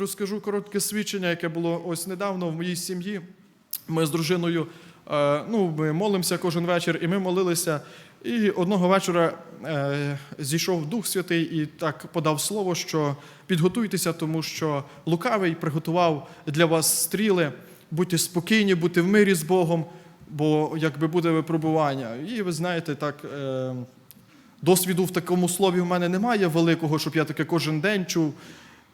Розкажу коротке свідчення, яке було ось недавно в моїй сім'ї. Ми з дружиною е, ну, ми молимося кожен вечір, і ми молилися. І одного вечора е, зійшов Дух Святий і так подав слово, що підготуйтеся, тому що лукавий приготував для вас стріли, будьте спокійні, будьте в мирі з Богом, бо якби буде випробування. І ви знаєте, так. Е, Досвіду в такому слові в мене немає великого, щоб я таке кожен день чув.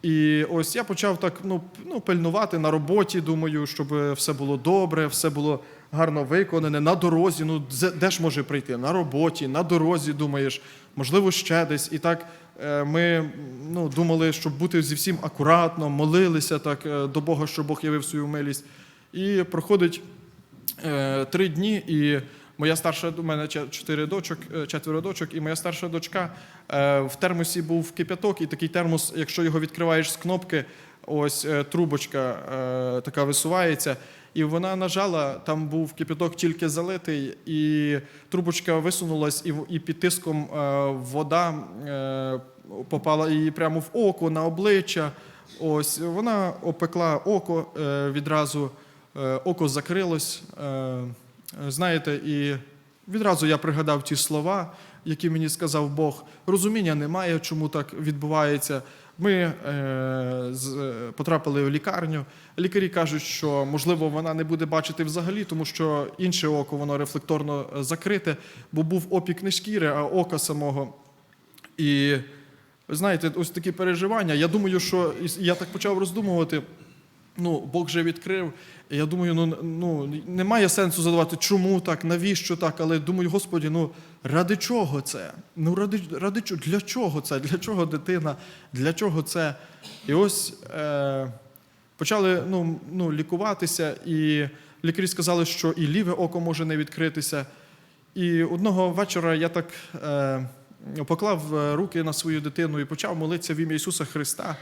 І ось я почав так ну, ну, пильнувати на роботі, думаю, щоб все було добре, все було гарно виконане, на дорозі. Ну, де- ж може прийти? На роботі, на дорозі, думаєш, можливо, ще десь. І так е, ми ну, думали, щоб бути зі всім акуратно, молилися так е, до Бога, щоб Бог явив свою милість. І проходить е, три дні, і моя старша у мене чотири дочок, е, четверо дочок, і моя старша дочка е, в термосі був кип'яток, і такий термос, якщо його відкриваєш з кнопки, ось е, трубочка така висувається. І вона нажала, там був кипяток тільки залитий, і трубочка висунулась, і, і під тиском вода попала їй прямо в око, на обличчя. Ось вона опекла око відразу, око закрилось. Е, знаєте, і відразу я пригадав ті слова, які мені сказав Бог. Розуміння немає, чому так відбувається. Ми е, е, потрапили в лікарню. Лікарі кажуть, що можливо вона не буде бачити взагалі, тому що інше око воно рефлекторно закрите, бо був опік не шкіри, а ока самого. І знаєте, ось такі переживання. Я думаю, що я так почав роздумувати. Ну, Бог вже відкрив. Я думаю, ну, ну немає сенсу задавати, чому так, навіщо так, але думаю, Господі, ну ради чого це? Ну ради, ради чого? Для чого це? Для чого дитина? Для чого це? І ось е, почали ну, ну, лікуватися, і лікарі сказали, що і ліве око може не відкритися. І одного вечора я так е, поклав е, руки на свою дитину і почав молитися в ім'я Ісуса Христа.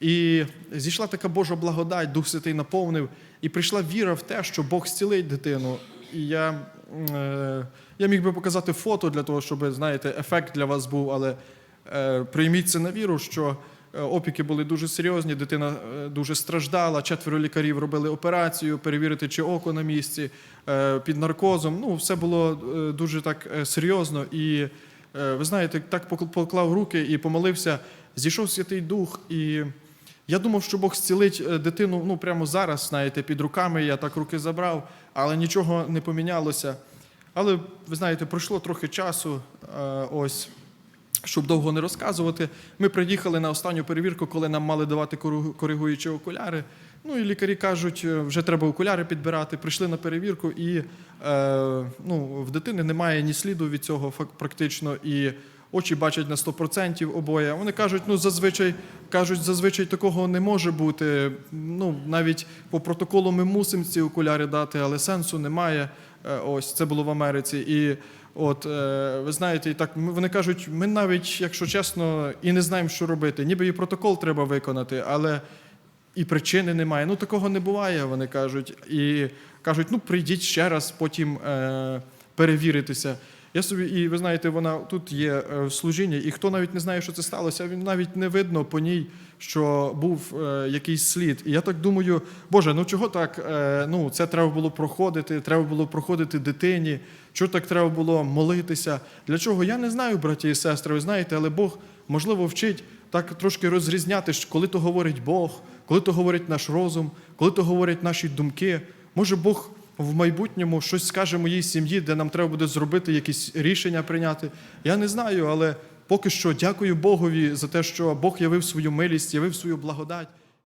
І зійшла така Божа благодать, Дух Святий наповнив, і прийшла віра в те, що Бог зцілить дитину. І я, е, я міг би показати фото для того, щоб, знаєте, ефект для вас був, але е, прийміть це на віру, що е, опіки були дуже серйозні, дитина е, дуже страждала, четверо лікарів робили операцію, перевірити, чи око на місці, е, під наркозом. Ну, все було е, дуже так серйозно. І е, ви знаєте, так покл- поклав руки і помолився, зійшов Святий Дух. І я думав, що Бог зцілить е, дитину ну, прямо зараз, знаєте, під руками. Я так руки забрав, але нічого не помінялося. Але ви знаєте, пройшло трохи часу. е, Ось щоб довго не розказувати, ми приїхали на останню перевірку, коли нам мали давати коригуючі окуляри. Ну і лікарі кажуть, е, вже треба окуляри підбирати. Прийшли на перевірку, і ну, в дитини немає ні сліду від цього практично. І очі бачать на 100% обоє. Вони кажуть, ну зазвичай кажуть, зазвичай такого не може бути. Ну навіть по протоколу ми мусимо ці окуляри дати, але сенсу немає. Е, Ось це було в Америці. І от е, ви знаєте, і так вони кажуть, ми навіть, якщо чесно, і не знаємо, що робити. Ніби і протокол треба виконати, але і причини немає. Ну такого не буває, вони кажуть. І кажуть, ну прийдіть ще раз, потім е, перевіритися. Я собі, і ви знаєте, вона тут є е, в служінні, і хто навіть не знає, що це сталося, він навіть не видно по ній, що був е, якийсь слід. І я так думаю, Боже, ну чого так? Е, ну це треба було проходити, треба було проходити дитині. Чого так треба було молитися? Для чого? Я не знаю, браті і сестри, ви знаєте, але Бог можливо вчить так трошки розрізняти, коли то говорить Бог, коли то говорить наш розум, коли то говорять наші думки. Може Бог в майбутньому щось скаже моїй сім'ї, де нам треба буде зробити якісь рішення прийняти. Я не знаю, але поки що дякую Богові за те, що Бог явив свою милість, явив свою благодать.